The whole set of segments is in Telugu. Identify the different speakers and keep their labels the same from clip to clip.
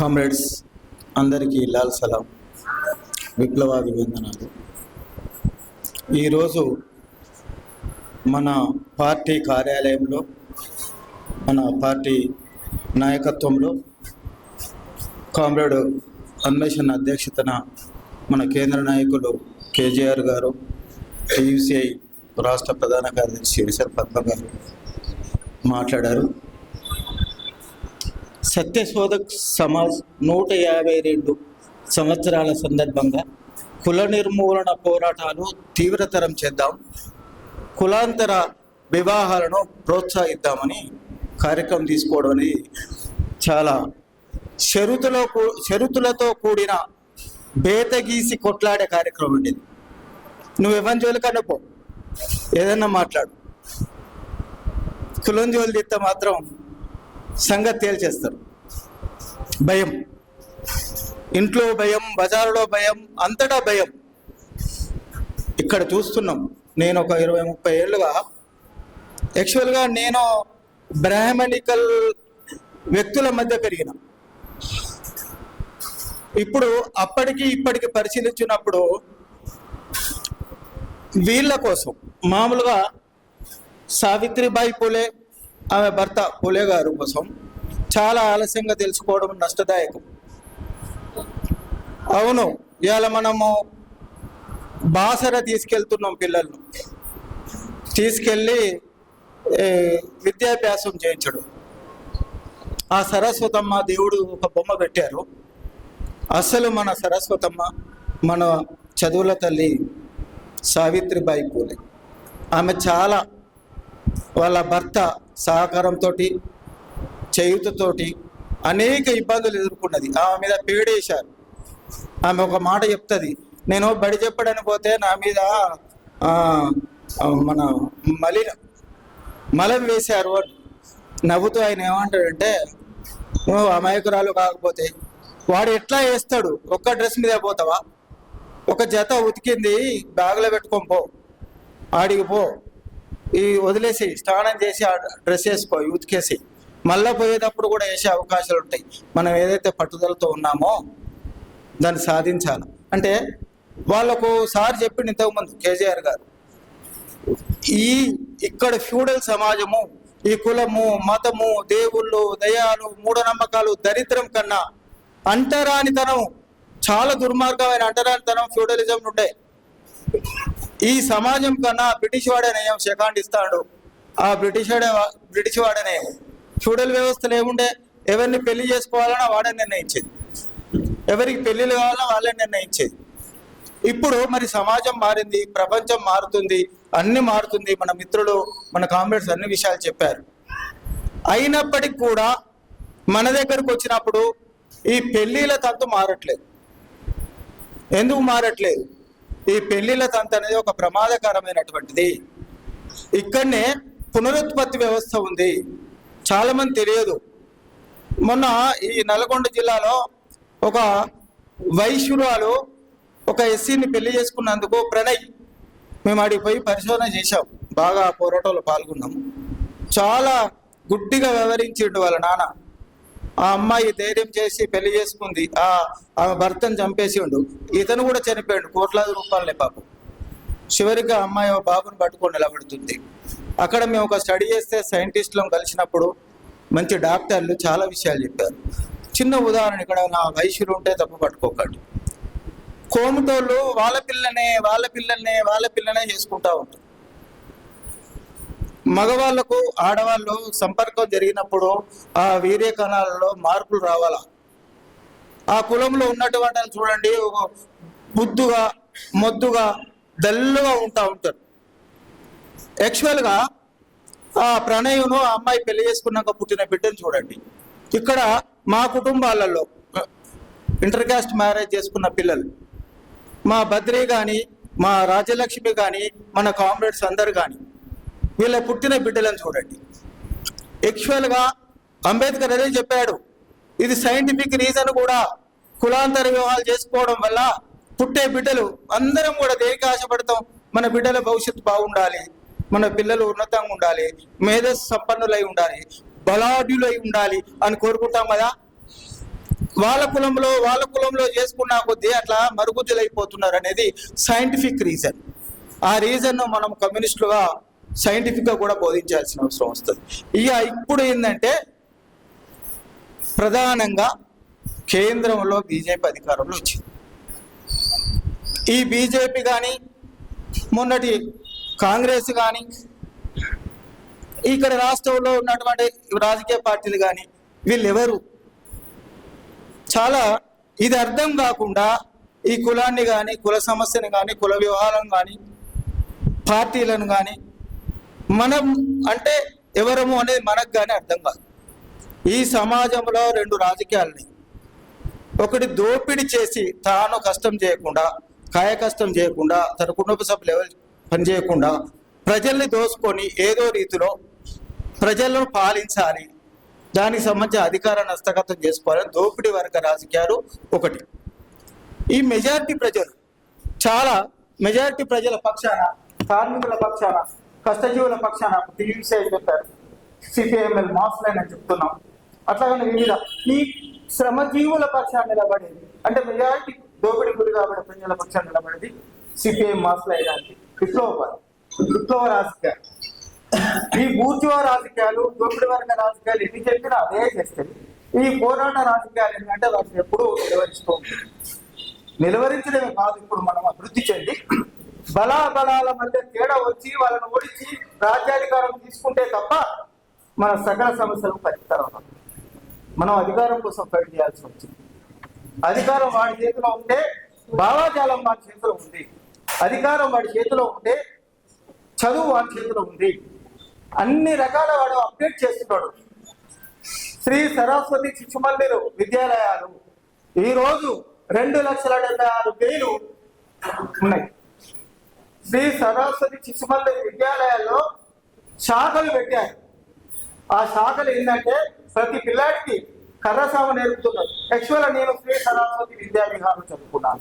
Speaker 1: కామ్రేడ్స్ అందరికీ లాల్ సలాం. విప్లవ అభివందనాలు ఈరోజు మన పార్టీ కార్యాలయంలో మన పార్టీ నాయకత్వంలో కామ్రేడ్ అన్వేషణ అధ్యక్షతన మన కేంద్ర నాయకులు కేజీఆర్ గారు యూసిఐ రాష్ట్ర ప్రధాన కార్యదర్శి విసర్ పద్మ గారు మాట్లాడారు. సత్యశోధక్ సమాజ్ నూట యాభై రెండు సంవత్సరాల సందర్భంగా కుల నిర్మూలన పోరాటాలు తీవ్రతరం చేద్దాం. కులాంతర వివాహాలను ప్రోత్సహిద్దామని కార్యక్రమం తీసుకోవడం అనేది చాలా షరుతులో కూ- షరుతులతో కూడిన బేతగీసి కొట్లాడే కార్యక్రమం ఉండేది నువ్వు ఎవరి జోలికన్నా పో. ఏదన్నా మాట్లాడు. కులం జోలు తీస్తే మాత్రం సంగతి తేల్చేస్తారు. భయం. ఇంట్లో భయం బజారులో భయం అంతటా భయం. ఇక్కడ చూస్తున్నాం. నేను ఒక ఇరవై ముప్పై ఏళ్ళుగా యాక్చువల్గా నేను బ్రాహ్మణికల్ వ్యక్తుల మధ్య పెరిగిన. ఇప్పుడు అప్పటికి ఇప్పటికి పరిశీలించినప్పుడు వీళ్ళ కోసం మామూలుగా సావిత్రిబాయి పూలే ఆమె భర్త పూలే గారు కోసం చాలా ఆలస్యంగా తెలుసుకోవడం నష్టదాయకం. అవును ఇవాళ మనము బాసర తీసుకెళ్తున్నాం పిల్లలను. తీసుకెళ్ళి విద్యాభ్యాసం చేయించడం. ఆ సరస్వతమ్మ దేవుడు ఒక బొమ్మ పెట్టారు. అసలు మన సరస్వతమ్మ మన చదువుల తల్లి సావిత్రిబాయి పూలే. ఆమె చాలా వాళ్ళ భర్త సహకారంతో చేయుతతోటి అనేక ఇబ్బందులు ఎదుర్కొన్నది. ఆమె మీద పేడేశారు. ఆమె ఒక మాట చెప్తుంది. నేను బడి చెప్పడానికి పోతే నా మీద మన మలిన మలం వేశారు అని నవ్వుతూ ఆయన ఏమంటాడంటే నువ్వు అమాయకురాలు కాకపోతే వాడు ఎట్లా వేస్తాడు? ఒక్క డ్రెస్ మీద పోతావా? ఒక జత ఉతికింది బ్యాగ్లో పెట్టుకొని పో. ఆడికి పో. ఈ వదిలేసి స్నానం చేసి ఆ డ్రెస్ వేసుకో ఉతికేసి మళ్ళా పోయేటప్పుడు కూడా వేసే అవకాశాలు ఉంటాయి. మనం ఏదైతే పట్టుదలతో ఉన్నామో దాన్ని సాధించాలి. అంటే వాళ్ళకు సార్ చెప్పింది ఇంతకుముందు కేజీఆర్ గారు. ఈ ఇక్కడ ఫ్యూడల్ సమాజము ఈ కులము మతము దేవుళ్ళు దయాలు మూఢనమ్మకాలు దరిద్రం కన్నా అంటరానితనం చాలా దుర్మార్గమైన అంటరానితనం ఫ్యూడలిజం నుండే. ఈ సమాజం కన్నా బ్రిటిష్ వాడే నయం సెకండ్ ఇస్తాడు. ఆ బ్రిటిష్ వాడే బ్రిటిష్ వాడే నయం. ఫ్యూడల్ వ్యవస్థలు ఏముండే? ఎవరిని పెళ్ళి చేసుకోవాలన్నా వాడే నిర్ణయించేది. ఎవరికి పెళ్ళిలు కావాలన్నా వాళ్ళే నిర్ణయించేది. ఇప్పుడు మరి సమాజం మారింది ప్రపంచం మారుతుంది అన్ని మారుతుంది. మన మిత్రులు మన కామ్రేడ్స్ అన్ని విషయాలు చెప్పారు. అయినప్పటికీ కూడా మన దగ్గరకు వచ్చినప్పుడు ఈ పెళ్ళిల తంతు మారట్లేదు. ఎందుకు మారట్లేదు? ఈ పెళ్ళిల తంతు అనేది ఒక ప్రమాదకరమైనటువంటిది. ఇక్కడనే పునరుత్పత్తి వ్యవస్థ ఉంది. చాలా మంది తెలియదు. మొన్న ఈ నల్గొండ జిల్లాలో ఒక వైశ్యురాలు ఒక ఎస్సీని పెళ్ళి చేసుకున్నందుకు ప్రణయ్ మేము ఆడికి పోయి పరిశోధన చేశాం. బాగా పోరాటంలో పాల్గొన్నాము చాలా గుడ్డిగా వ్యవహరించిండు వాళ్ళ నాన్న. ఆ అమ్మాయి ధైర్యం చేసి పెళ్ళి చేసుకుంది. ఆ ఆమె భర్తను చంపేసి ఉండు ఇతను కూడా చనిపోయాడు. కోట్లాది రూపాయలనే పాపం. చివరిగా ఆ అమ్మాయి బాబును బాబుని పట్టుకొని నిలబడుతుంది. అక్కడ మేము ఒక స్టడీ చేస్తే సైంటిస్టులను కలిసినప్పుడు మంచి డాక్టర్లు చాలా విషయాలు చెప్పారు. చిన్న ఉదాహరణ ఇక్కడ నా వయసులు ఉంటే తప్పు పట్టుకోకండి. కోముటోళ్ళు వాళ్ళ పిల్లనే వాళ్ళ పిల్లనే వాళ్ళ పిల్లనే చేసుకుంటా ఉంటారు. మగవాళ్ళకు ఆడవాళ్ళు సంపర్కం జరిగినప్పుడు ఆ వీర్య కణాలలో మార్పులు రావాలా? ఆ కులంలో ఉన్నటువంటి చూడండి ఒక బుద్ధుగా మొద్దుగా దల్లుగా ఉంటా ఉంటారు. యాక్చువల్గా ఆ ప్రణయును ఆ అమ్మాయి పెళ్ళి చేసుకున్నాక పుట్టిన బిడ్డను చూడండి. ఇక్కడ మా కుటుంబాలలో ఇంటర్ కాస్ట్ మ్యారేజ్ చేసుకున్న పిల్లలు మా బద్రి కానీ మా రాజ్యలక్ష్మి కానీ మన కామ్రేడ్స్ అందరు కానీ వీళ్ళ పుట్టిన బిడ్డలను చూడండి. యాక్చువల్గా అంబేద్కర్ అదే చెప్పాడు. ఇది సైంటిఫిక్ రీజన్ కూడా. కులాంతర వివాహాలు చేసుకోవడం వల్ల పుట్టే బిడ్డలు అందరం కూడా దేనికి ఆశపడతాం? మన బిడ్డల భవిష్యత్తు బాగుండాలి. మన పిల్లలు ఉన్నతంగా ఉండాలి మేధస్సు సంపన్నులై ఉండాలి బలాఢ్యులై ఉండాలి అని కోరుకుంటాం కదా? వాళ్ళ కులంలో వాళ్ళ కులంలో చేసుకున్న కొద్దీ అట్లా మరుగుజ్జులైపోతున్నారు అనేది సైంటిఫిక్ రీజన్ ఆ రీజన్ను మనం కమ్యూనిస్టులుగా సైంటిఫిక్గా కూడా బోధించాల్సిన అవసరం వస్తుంది. ఇక ఇప్పుడు ఏంటంటే ప్రధానంగా కేంద్రంలో బీజేపీ అధికారంలో వచ్చింది. ఈ బీజేపీ కానీ మొన్నటి కాంగ్రెస్ కానీ ఇక్కడ రాష్ట్రంలో ఉన్నటువంటి రాజకీయ పార్టీలు కానీ వీళ్ళెవరు? చాలా ఇది అర్థం కాకుండా ఈ కులాన్ని కానీ కుల సమస్యను కానీ కుల వ్యవహారం కానీ పార్టీలను కానీ మనం అంటే ఎవరము అనేది మనకు కానీ అర్థం కాదు. ఈ సమాజంలో రెండు రాజకీయాలని ఒకటి దోపిడీ చేసి తాను కష్టం చేయకుండా కాయ కష్టం చేయకుండా తన కుటుంబ సభ్యులు ఎవరు పని చేయకుండా ప్రజల్ని దోసుకొని ఏదో రీతిలో ప్రజలను పాలించాలి. దానికి సంబంధించి అధికారాన్ని హస్తగతం చేసుకోవాలని దోపిడీ వర్గ రాజకీయాలు ఒకటి. ఈ మెజారిటీ ప్రజలు చాలా మెజారిటీ ప్రజల పక్షాన కార్మికుల పక్షాన కష్టజీవుల పక్షాన టీఎంసీ చెప్పారు సిపిఐఎంఎల్ మాస్లైన్ అని చెప్తున్నాం. అట్లాగనే వివిధ ఈ శ్రమజీవుల పక్షాన నిలబడేది అంటే మెజారిటీ దోపిడీ గురి కాబట్టి ప్రజల పక్షాన నిలబడేది సిపిఐఎం మాస్లైన్ అంటే విప్లవ విప్లవ రాజకీయాలు. ఈ బూర్జువా రాజకీయాలు దోపిడి వర్గ రాజకీయాలు ఎన్ని చెప్పినా అదే చేస్తాయి. ఈ పోరాట రాజకీయాలు ఏంటంటే వాటిని ఎప్పుడూ నిలవరిస్తూ ఉంటుంది నిలవరించడమే కాదు ఇప్పుడు మనం అభివృద్ధి చెంది బలాబలాల మధ్య తేడా వచ్చి వాళ్ళని ఓడించి రాజ్యాధికారం తీసుకుంటే తప్ప మన సకల సమస్యలకు పరిష్కారం మనం అధికారం కోసం ఫైట్ చేయాల్సి వచ్చింది. అధికారం వాడి చేతిలో ఉంటే భావాజాలం వాడి చేతిలో ఉంది. అధికారం వాడి చేతిలో ఉంటే చదువు వాడి చేతిలో ఉంది. అన్ని రకాల వాడు అప్డేట్ చేస్తున్నాడు. శ్రీ సరస్వతి శిశు విద్యాలయాలు. ఈరోజు రెండు లక్షల డెబ్బై ఆరు వేలు ఉన్నాయి. శ్రీ సరస్వతి శిశు మందిర్ విద్యాలయాల్లో శాఖలు పెట్టారు. ఆ శాఖలు ఏంటంటే ప్రతి పిల్లాడికి కర్రసామ నేర్పుతున్నారు. యాక్చువల్గా నేను శ్రీ సరస్వతి విద్యా విహారం చదువుకున్నాను.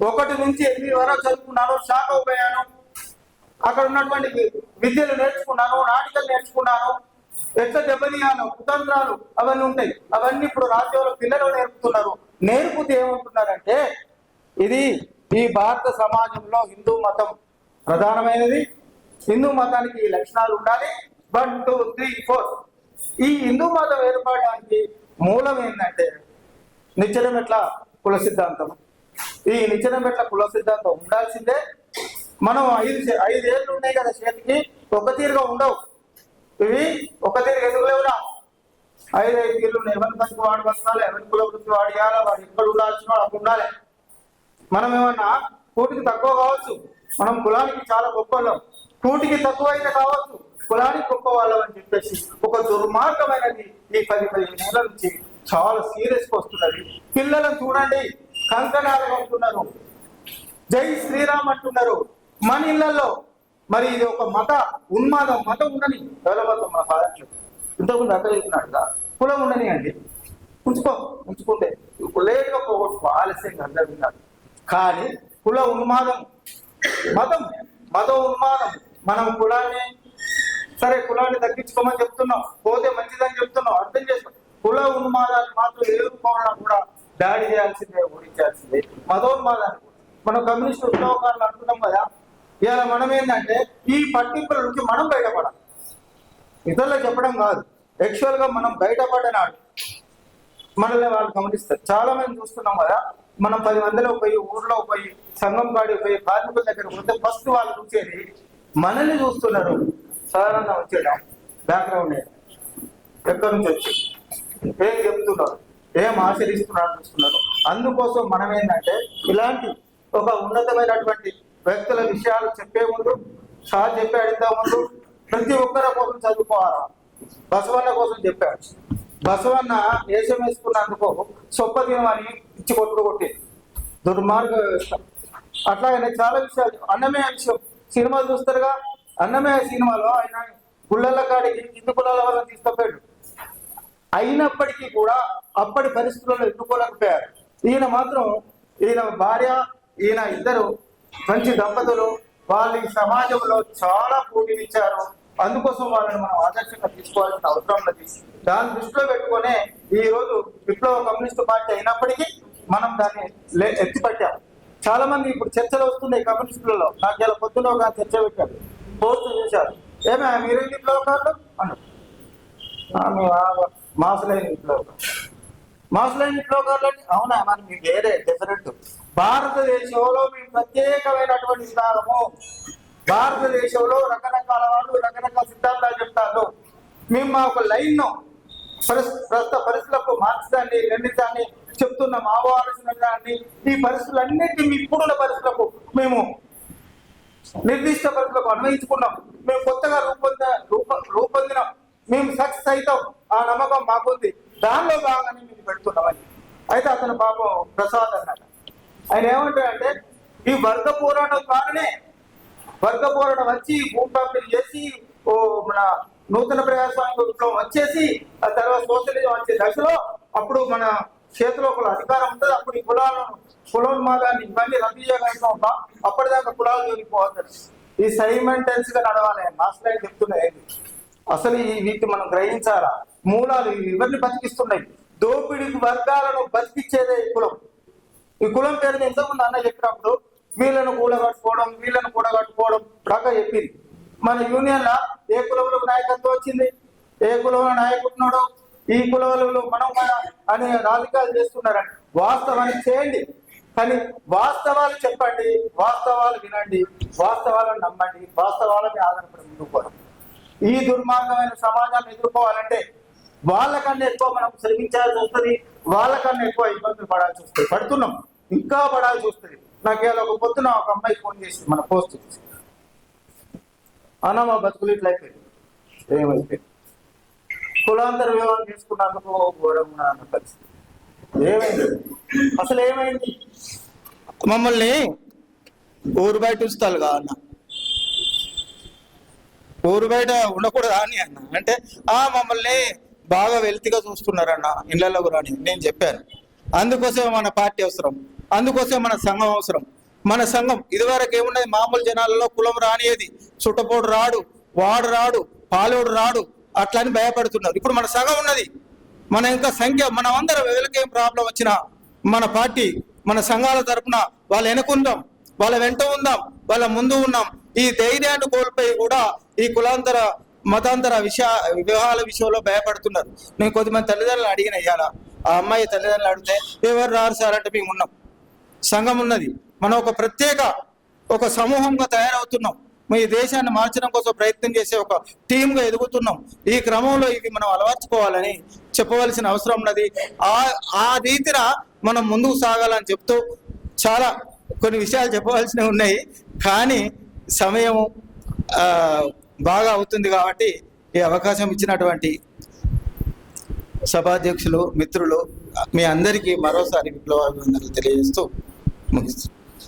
Speaker 1: ఒకటి నుంచి ఎనిమిది వరకు చదువుకున్నాను శాఖ అయిపోయాను అక్కడ ఉన్నటువంటి విద్యలు నేర్చుకున్నాను నాటికలు నేర్చుకున్నాను. ఎట్లా దెబ్బతీయాలో కుతంత్రాలు అవన్నీ ఉంటాయి. అవన్నీ ఇప్పుడు రాజ్యంలో పిల్లలు నేర్పుతున్నారు. నేర్పుతూ ఏమంటున్నారంటే ఇది ఈ భారత సమాజంలో హిందూ మతం ప్రధానమైనది. హిందూ మతానికి ఈ లక్షణాలు ఉండాలి. వన్ టూ త్రీ ఫోర్ ఈ హిందూ మతం ఏర్పడడానికి మూలం ఏంటంటే నిత్యడం ఎట్లా? కుల సిద్ధాంతం. ఈ నిచ్చెన పెట్ల కుల సిద్ధాంతం ఉండాల్సిందే. మనం ఐదు ఐదేళ్ళు ఉన్నాయి కదా చేతికి ఒక తీరుగా ఉండవు. ఇవి ఒక తీరుగా ఎందుకు లేవురా? ఐదు ఐదు తీర్లు ఉన్నాయి. ఎవరి బతుకు వాడు బతకాలి? ఎవరి కుల వృత్తి వాడు ఇవ్వాలి వాడు ఎక్కడ ఉండాల్సిన వాడు అక్కడ ఉండాలి. మనం ఏమన్నా కూటికి తక్కువ కావచ్చు? మనం కులానికి చాలా గొప్ప వాళ్ళం. కూటికి తక్కువ అయితే కావచ్చు. కులానికి గొప్ప వాళ్ళం అని చెప్పేసి ఒక దుర్మార్గమైనది ఈ పది పదిహేను నెలల నుంచి చాలా సీరియస్గా వస్తున్నది. పిల్లలను చూడండి. కంకణాలు అంటున్నారు. జై శ్రీరామ్ అంటున్నారు. మన ఇళ్ళలో మరి ఇది ఒక మత ఉన్మాదం మతం ఉండని ఎవరి మన పాలకులు ఇంతకుముందు అక్కడ చెప్పినట్టుగా కులం ఉండని అండి. ఉంచుకో ఉంచుకుంటే. లేట్గా ఆలస్యంగా అందరు విన్నారు. కానీ కుల ఉన్మాదం మతం మత ఉన్మాదం మనం కులాన్ని సరే కులాన్ని తగ్గించుకోమని చెప్తున్నాం పోతే మంచిదని చెప్తున్నాం అర్థం చేసుకో. కుల ఉన్మాదాన్ని మాత్రం ఎదుర్కోవడం కూడా దాడి చేయాల్సిందే ఓడించాల్సిందే మతోన్మాదాన్ని మనం కమ్యూనిస్ట్ ఉద్యోగాలు అంటున్నాం కదా ఇలా మనం ఏంటంటే ఈ పట్టింపుల నుంచి మనం బయటపడాలి. ఇతరులకు చెప్పడం కాదు. యాక్చువల్గా మనం బయటపడనాడు మనల్ని వాళ్ళు గమనిస్తారు. చాలా మంది చూస్తున్నాం కదా మనం పది మందిలో పోయి ఊర్లో పోయి సంఘం కాడి పోయి కార్మికుల దగ్గర పోతే ఫస్ట్ వాళ్ళు చూసేది మనల్ని చూస్తున్నారు. సాధారణంగా వచ్చేయడం బ్యాక్గ్రౌండ్ ఎక్కడి నుంచి వచ్చి? ఏం చెప్తున్నారు? ఏం ఆచరిస్తున్నారు చూస్తున్నారు. అందుకోసం మనం ఏంటంటే ఇలాంటి ఒక ఉన్నతమైనటువంటి వ్యక్తుల విషయాలు చెప్పే ముందు సార్ చెప్పాడు ఇంత ముందు ప్రతి ఒక్కరి కోసం చదువుకోవాలి? బసవన్న కోసం చెప్పాడు. బసవన్న దేశం వేసుకున్నందుకు సొప్పదినం అని ఇచ్చి కొట్టుడు కొట్టేది. దుర్మార్గ వ్యవస్థ. అట్లాగనే చాలా విషయాలు అన్నమే విషయం సినిమాలు చూస్తారుగా? అన్నమే సినిమాలో ఆయన గుళ్ళల కాడికి హిందూ కులాల వల్ల తీసుకుపోయాడు అయినప్పటికీ కూడా అప్పటి పరిస్థితుల్లో ఎన్నుకోలేకపోయారు. ఈయన మాత్రం ఈయన భార్య ఈయన ఇద్దరు మంచి దంపతులు. వాళ్ళు ఈ సమాజంలో చాలా పోటీనిచ్చారు. అందుకోసం వాళ్ళని మనం ఆదర్శంగా తీసుకోవాల్సిన అవసరం ఉన్నది. దాన్ని దృష్టిలో పెట్టుకునే ఈ రోజు విప్లవ కమ్యూనిస్ట్ పార్టీ అయినప్పటికీ మనం దాన్ని ఎత్తిపట్టాం. చాలా మంది ఇప్పుడు చర్చలు వస్తున్నాయి కమ్యూనిస్టులలో. నాకు ఇలా పొద్దున ఒక చర్చ పెట్టారు. పోస్ట్ చేశారు. ఏమే మీరేం విప్లవకారులు? అన్నారు. ఆమె మాసులైన విప్లవకారు మాసులైన విప్లవకారులు అవునా మనం మీకు వేరే డిఫరెంట్ భారతదేశంలో మేము ప్రత్యేకమైనటువంటి విధానము. భారతదేశంలో రకరకాల వాళ్ళు రకరకాల సిద్ధాంతాలు చెప్తారు. మేము మా ఒక లైన్ ప్రస్తుత పరిస్థితులకు మార్చడాన్ని నిర్ణయించాన్ని చెప్తున్న మా ఆలోచనని ఈ పరిస్థితులన్నింటినీ ఇప్పుడున్న పరిస్థితులకు మేము నిర్దిష్ట పరిస్థితులకు అన్వయించుకున్నాం. మేము కొత్తగా రూపొంద రూప రూపొందినాం. మేము సక్సెస్ అవుతాం. ఆ నమ్మకం మాకుంది. దానిలో భాగంగానే మీరు పెడుతున్నామని అయితే అతను పాపం ప్రసాద్ అన్నాడు. ఆయన ఏమంటాడంటే ఈ వర్గ పోరాటం ద్వారానే వర్గ పోరాటం వచ్చి భూమి చేసి ఓ మన నూతన ప్రజాస్వామ్య విప్లవం వచ్చేసి ఆ తర్వాత సోషలిజం వచ్చే దశలో అప్పుడు మన చేతిలో ఒక అధికారం ఉంటుంది. అప్పుడు ఈ కులాలను కులోన్మాదాన్ని ఇవన్నీ రద్దు చేయగలుగుతాం అప్పటిదాకా కులాలు జోలిపోవద్దు ఈ సైమెంటెన్స్గా నడవాలి. మాస్టర్ చెప్తున్నాయి అసలు ఈ వీటిని మనం గ్రహించాలా? మూలాలు ఇవన్నీ ఎవరిని బతికిస్తున్నాయి. దోపిడికి వర్గాలను బతికిచ్చేదే ఈ కులం. ఈ కులం పేరు మీద అన్న చెప్పినప్పుడు వీళ్ళను కూడగట్టుకోవడం వీళ్ళను కూడగట్టుకోవడం దాకా చెప్పింది. మన యూనియన్ లా ఏ కులంలో నాయకత్వం వచ్చింది? ఏ కులంలో నాయకుడున్నాడు ఈ కులంలో మనం మన రాజకీయాలు చేస్తున్నారని వాస్తవాన్ని చేయండి. కానీ వాస్తవాలు చెప్పండి వాస్తవాలు వినండి వాస్తవాలను నమ్మండి వాస్తవాలని ఆధారపడి ముందుకోవడం ఈ దుర్మార్గమైన సమాజాన్ని ఎదుర్కోవాలంటే వాళ్ళకన్నా ఎక్కువ మనం శ్రమించాల్సి వస్తుంది వాళ్ళకన్నా ఎక్కువ ఇబ్బందులు పడాల్సి వస్తుంది. పడుతున్నాం ఇంకా పడాల్సి వస్తుంది. నాకు ఇలా ఒక పొద్దున ఒక అమ్మాయి ఫోన్ చేసి మన పోస్ట్ చేసి. అన్న మా బతుకులు ఇట్లా అయిపోయింది ఏమైపోయింది కులాంతర వివాహం చేసుకున్నందుకు ఘోరం అన్న పరిస్థితి. ఏమైంది? అసలు ఏమైంది? మమ్మల్ని ఊరు బయట ఉంచుతారుగా అన్న. ఊరు బయట ఉండకూడదా అని అన్న. అంటే ఆ మమ్మల్ని బాగా వెల్తిగా చూస్తున్నారన్న ఇళ్ళలో కూడా నేను చెప్పాను. అందుకోసమే మన పార్టీ అవసరం. అందుకోసమే మన సంఘం అవసరం. మన సంఘం ఇదివరకు ఏమున్నది? మామూలు జనాలలో కులం రానియేది. చుట్టపోడు రాడు వాడు రాడు పాలోడు రాడు అట్లా అని భయపడుతున్నారు. ఇప్పుడు మన సంఘం ఉన్నది. మన ఇంకా సంఖ్య మనం అందరం ఎవరికేం ప్రాబ్లం వచ్చినా మన పార్టీ మన సంఘాల తరపున వాళ్ళు వెనుకుందాం వాళ్ళ వెంట ఉందాం వాళ్ళ ముందు ఉన్నాం. ఈ ధైర్యాన్ని కోల్పోయి కూడా ఈ కులాంతర మతాంతర విషయ వివాహాల విషయంలో భయపడుతున్నారు. నేను కొద్దిమంది తల్లిదండ్రులు అడిగిన ఇవాళ ఆ అమ్మాయి తల్లిదండ్రులు అడిగితే ఎవరు రారు సార్? అంటే మేము ఉన్నాం. సంఘం ఉన్నది. మనం ఒక ప్రత్యేక ఒక సమూహంగా తయారవుతున్నాం. మీ దేశాన్ని మార్చడం కోసం ప్రయత్నం చేసే ఒక టీమ్గా ఎదుగుతున్నాం. ఈ క్రమంలో ఇవి మనం అలవర్చుకోవాలని చెప్పవలసిన అవసరం ఉన్నది. ఆ ఆ రీతిన మనం ముందుకు సాగాలని చెప్తూ చాలా కొన్ని విషయాలు చెప్పవలసినవి ఉన్నాయి. కానీ సమయం బాగా అవుతుంది కాబట్టి ఈ అవకాశం ఇచ్చినటువంటి సభాధ్యక్షులు మిత్రులు మీ అందరికీ మరోసారి విప్లవాభివందనలు తెలియజేస్తూ ముగిస్తున్నాను.